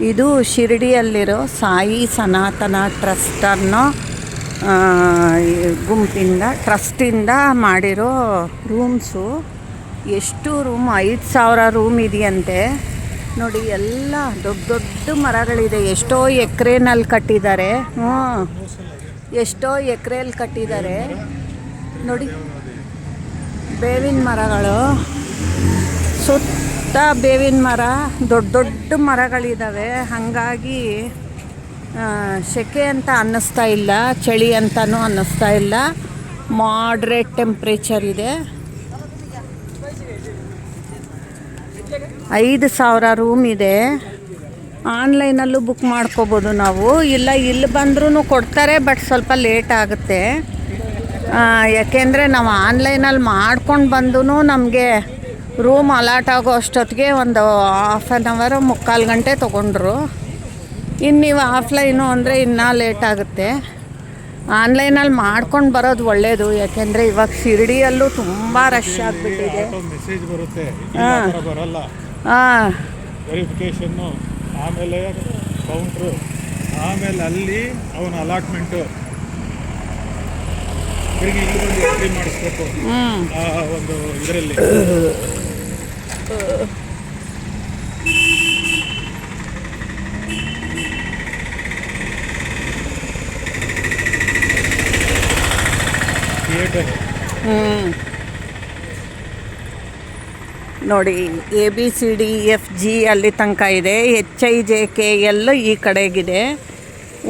ಇದು ಶಿರಡಿಯಲ್ಲಿರೋ ಸಾಯಿ ಸನಾತನ ಟ್ರಸ್ಟ್ ಅನ್ನೋ ಗುಂಪಿಂದ, ಟ್ರಸ್ಟಿಂದ ಮಾಡಿರೋ ರೂಮ್ಸು. ಎಷ್ಟು ರೂಮ್? ಐದು ಸಾವಿರ ರೂಮ್ ಇದೆಯಂತೆ. ನೋಡಿ, ಎಲ್ಲ ದೊಡ್ಡ ದೊಡ್ಡ ಮರಗಳಿದೆ. ಎಷ್ಟೋ ಎಕರೆನಲ್ಲಿ ಕಟ್ಟಿದ್ದಾರೆ. ಹ್ಞೂ. ಎಷ್ಟೋ ಎಕರೆಯಲ್ಲಿ ಕಟ್ಟಿದ್ದಾರೆ. ನೋಡಿ, ಬೇವಿನ ಮರಗಳು. ಸುತ್ತ ಬೇವಿನ ಮರ, ದೊಡ್ಡ ದೊಡ್ಡ ಮರಗಳಿದ್ದಾವೆ ಹಾಗಾಗಿ ಸೆಕೆ ಅಂತ ಅನ್ನಿಸ್ತಾ ಇಲ್ಲ, ಚಳಿ ಅಂತಲೂ ಅನ್ನಿಸ್ತಾ ಇಲ್ಲ. ಮಾಡ್ರೇಟ್ ಟೆಂಪ್ರೇಚರ್ ಇದೆ. ಐದು ಸಾವಿರ ರೂಮ್ ಇದೆ. ಆನ್ಲೈನಲ್ಲೂ ಬುಕ್ ಮಾಡ್ಕೋಬೋದು ನಾವು. ಇಲ್ಲ, ಇಲ್ಲಿ ಬಂದ್ರೂ ಕೊಡ್ತಾರೆ ಬಟ್ ಸ್ವಲ್ಪ ಲೇಟ್ ಆಗುತ್ತೆ. ಯಾಕೆಂದರೆ ನಾವು ಆನ್ಲೈನಲ್ಲಿ ಮಾಡ್ಕೊಂಡು ಬಂದೂ ನಮಗೆ ರೂಮ್ ಅಲಾಟ್ ಆಗೋ ಅಷ್ಟೊತ್ತಿಗೆ ಒಂದು ಹಾಫ್ ಆನ್ ಅವರ್ ಮುಕ್ಕಾಲು ಗಂಟೆ ತೊಗೊಂಡ್ರು. ಇನ್ನು ನೀವು ಆಫ್ಲೈನು ಅಂದರೆ ಇನ್ನೂ ಲೇಟ್ ಆಗುತ್ತೆ. ಆನ್ಲೈನಲ್ಲಿ ಮಾಡ್ಕೊಂಡು ಬರೋದು ಒಳ್ಳೆಯದು ಯಾಕೆಂದರೆ ಇವಾಗ ಶಿರಡಿಯಲ್ಲೂ ತುಂಬ ರಶ್ ಆಗಿಬಿಟ್ಟಿದೆ. ಹಾ. ಆ ಥರ ಹಾಂ. ವೆರಿಫಿಕೇಷನ್ನು ಆಮೇಲೆ ಕೌಂಟ್ರು ಆಮೇಲೆ ಅಲ್ಲಿ ಅವನ ಅಲಾಟ್ಮೆಂಟು ನೋಡಿ A B C D F G ಅಲ್ಲಿ ತನಕ ಇದೆ. H I J K L ಈ ಕಡೆಗಿದೆ.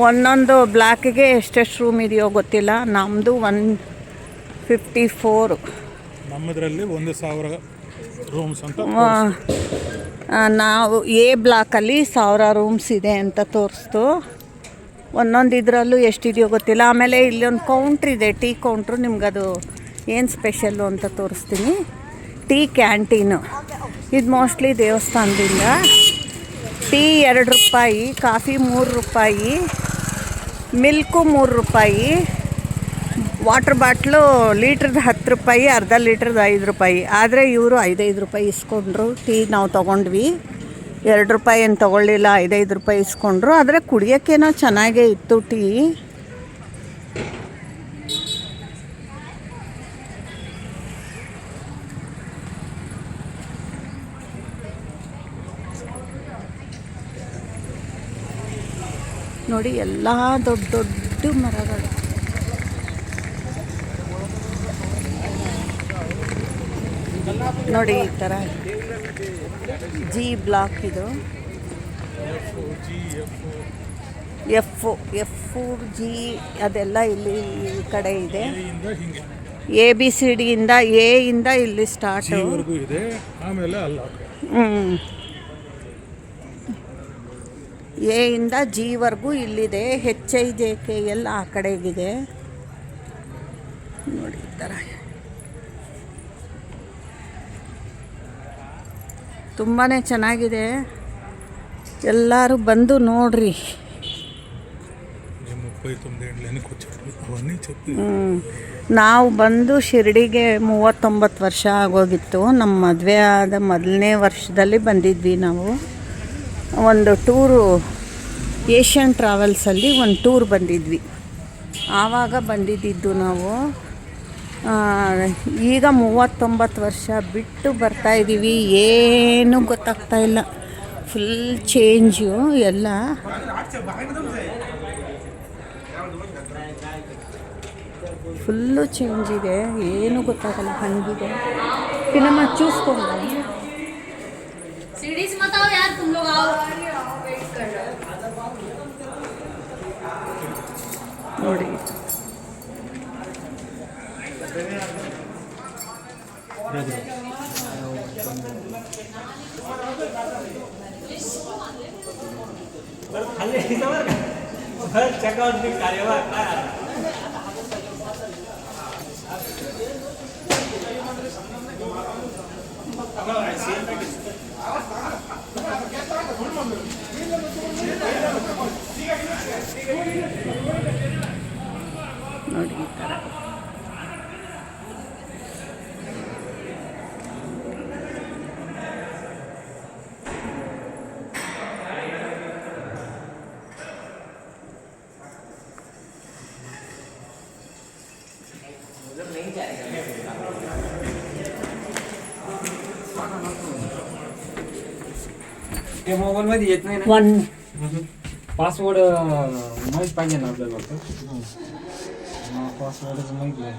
ಒಂದೊಂದು ಬ್ಲಾಕಿಗೆ ಎಷ್ಟೆಷ್ಟು ರೂಮ್ ಇದೆಯೋ ಗೊತ್ತಿಲ್ಲ. ನಮ್ಮದು ಒನ್ ಫಿಫ್ಟಿ ಫೋರು ನಮ್ಮದರಲ್ಲಿ ಒಂದು ಸಾವಿರ ರೂಮ್ಸ್ ಅಂತ ನಾವು ಎ ಬ್ಲಾಕಲ್ಲಿ ಸಾವಿರ ರೂಮ್ಸ್ ಇದೆ ಅಂತ ತೋರಿಸ್ತು. ಒಂದೊಂದು ಇದರಲ್ಲೂ ಎಷ್ಟಿದೆಯೋ ಗೊತ್ತಿಲ್ಲ. ಆಮೇಲೆ ಇಲ್ಲೊಂದು ಕೌಂಟ್ರ್ ಇದೆ. ಟೀ ಕೌಂಟ್ರು ನಿಮ್ಗದು ಏನು ಸ್ಪೆಷಲ್ಲು ಅಂತ ತೋರಿಸ್ತೀನಿ. ಟೀ ಕ್ಯಾಂಟೀನು ಇದು ಮೋಸ್ಟ್ಲಿ ದೇವಸ್ಥಾನದಿಂದ. ಟೀ ಎರಡು ರೂಪಾಯಿ ಕಾಫಿ ಮೂರು ರೂಪಾಯಿ. ಮಿಲ್ಕು ಮೂರು ರೂಪಾಯಿ, ವಾಟ್ರ್ ಬಾಟ್ಲು ಲೀಟ್ರದ್ದು ಹತ್ತು ರೂಪಾಯಿ, ಅರ್ಧ ಲೀಟ್ರದ್ದು ಐದು ರೂಪಾಯಿ. ಆದರೆ ಇವರು ಐದೈದು ರೂಪಾಯಿ ಇಸ್ಕೊಂಡ್ರು, ಟೀ ನಾವು ತೊಗೊಂಡ್ವಿ. ಎರಡು ರೂಪಾಯಿ ಏನು ತೊಗೊಳ್ಳಿಲ್ಲ, ಐದೈದು ರೂಪಾಯಿ ಇಸ್ಕೊಂಡ್ರು. ಆದರೆ ಕುಡಿಯೋಕ್ಕೇನೋ ಚೆನ್ನಾಗೇ ಇತ್ತು ಟೀ. ನೋಡಿ ಎಲ್ಲ ದೊಡ್ಡ ದೊಡ್ಡ ಮರಗಳು. ನೋಡಿ ಈ ಥರ ಜಿ ಬ್ಲಾಕ್ ಇದು. ಎಫ್ ಎಫ್ ಜಿ ಅದೆಲ್ಲ ಇಲ್ಲಿ ಈ ಕಡೆ ಇದೆ. ಎ ಬಿ ಸಿ ಡಿಯಿಂದ ಎ ಇಂದ. ಇಲ್ಲಿ ಸ್ಟಾರ್ಟು ಜಿವರೆಗೂ ಎಯಿಂದ ಜಿವರೆಗೂ ಇಲ್ಲಿದೆ ಹೆಚ್ ಐ ಜೆ ಕೆ ಎಲ್ಲ ಆ ಕಡೆಗಿದೆ. ನೋಡಿ ಈ ಥರ. ತುಂಬಾ ಚೆನ್ನಾಗಿದೆ. ಎಲ್ಲರೂ ಬಂದು ನೋಡ್ರಿ. ನಾವು ಬಂದು ಶಿರಡಿಗೆ ಮೂವತ್ತೊಂಬತ್ತು ವರ್ಷ ಆಗೋಗಿತ್ತು. ನಮ್ಮ ಮದುವೆ ಆದ ಮೊದಲನೇ ವರ್ಷದಲ್ಲಿ ಬಂದಿದ್ವಿ ನಾವು. ಒಂದು ಟೂರು ಏಷ್ಯನ್ ಟ್ರಾವೆಲ್ಸಲ್ಲಿ ಒಂದು ಟೂರ್ ಬಂದಿದ್ವಿ. ಆವಾಗ ಬಂದಿದ್ದಿದ್ದು ನಾವು ಈಗ ಮೂವತ್ತೊಂಬತ್ತು ವರ್ಷ ಬಿಟ್ಟು ಬರ್ತಾ ಇದ್ದೀವಿ. ಏನೂ ಗೊತ್ತಾಗ್ತಾ ಇಲ್ಲ. ಫುಲ್ ಚೇಂಜು ಎಲ್ಲ. ಫುಲ್ಲು ಚೇಂಜ್ ಇದೆ. ಏನು ಗೊತ್ತಾಗಲ್ಲ. ಹಂಗಿದೆ. ನಮ್ಮ ಚೂಸ್ಕೊಂಡು ನೋಡಿ चेकआउट भी कार्यवाह काय ನೋಡಿ ಈ ಥರ ते मोबाईल मध्ये येत नाही वन पासवर्ड माहीत पाहिजे ना आपल्याला não considero muito bem.